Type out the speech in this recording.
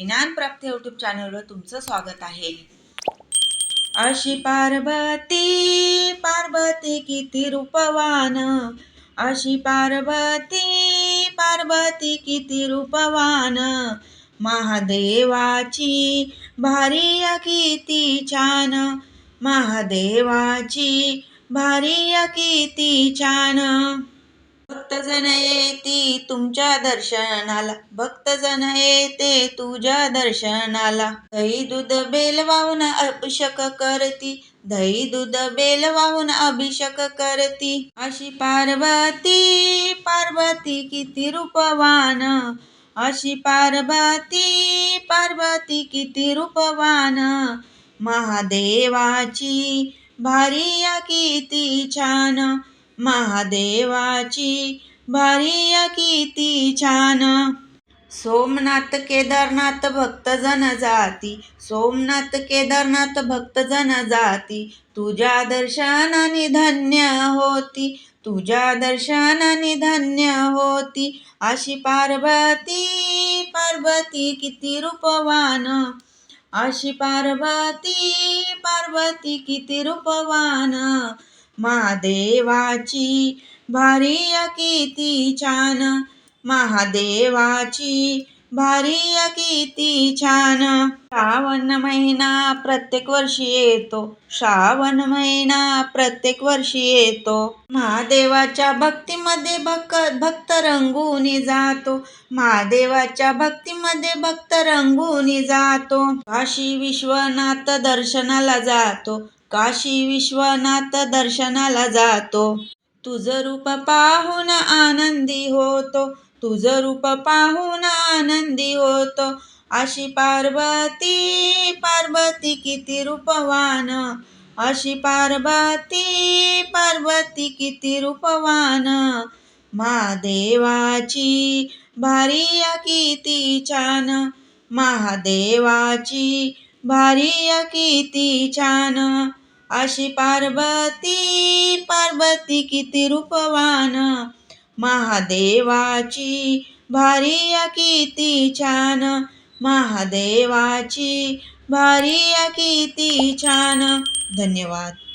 ज्ञान प्राप्त युट्यूब चॅनलवर तुमचं स्वागत आहे. अशी पार्वती पार्वती किती रूपवान. अशी पार्वती पार्वती किती रूपवान. महादेवाची भारी किती छान. महादेवाची भारी किती छान. भक्तजन येती तुमच्या दर्शनाला. भक्तजन येते तुझ्या दर्शनाला. दही दूध बेल वाहून अभिषेक करती. दही दूध बेल वाहून अभिषेक करती. अशी पार्वती पार्वती किती रूपवान. अशी पार्वती पार्वती किती रूपवान. महादेवाची भारी किती छान. महादेवाची भारी किती छान. सोमनाथ केदारनाथ भक्तजन जाती. सोमनाथ केदारनाथ भक्तजन जाती. तुझ्या दर्शनाने धन्य होती. तुझ्या दर्शनाने धन्य होती. अशी पार्वती पार्वती किती रूपवान. अशी पार्वती पार्वती किती रूपवान. महादेवाची भारी किती छान. महादेवाची भारी किती छान. श्रावण महिना प्रत्येक वर्षी येतो. श्रावण महिना प्रत्येक वर्षी येतो. महादेवाच्या भक्तीमध्ये भक्त भक्त रंगून जातो. महादेवाच्या भक्तीमध्ये भक्त रंगून जातो. काशी विश्वनाथ दर्शनाला जातो. काशी विश्वनाथ दर्शनाला जातो. तुझं रूप पाहून आनंदी होतो. तुझं रूप पाहून आनंदी होतो. अशी पार्वती पार्वती किती रूपवान. अशी पार्वती पार्वती किती रूपवान. महादेवाची भारी किती छान. महादेवाची भारी किती छान. अशी पार्वती पार्वती किती रूपवान. महादेवाची भारी किती छान. महादेवाची भारी किती छान. धन्यवाद.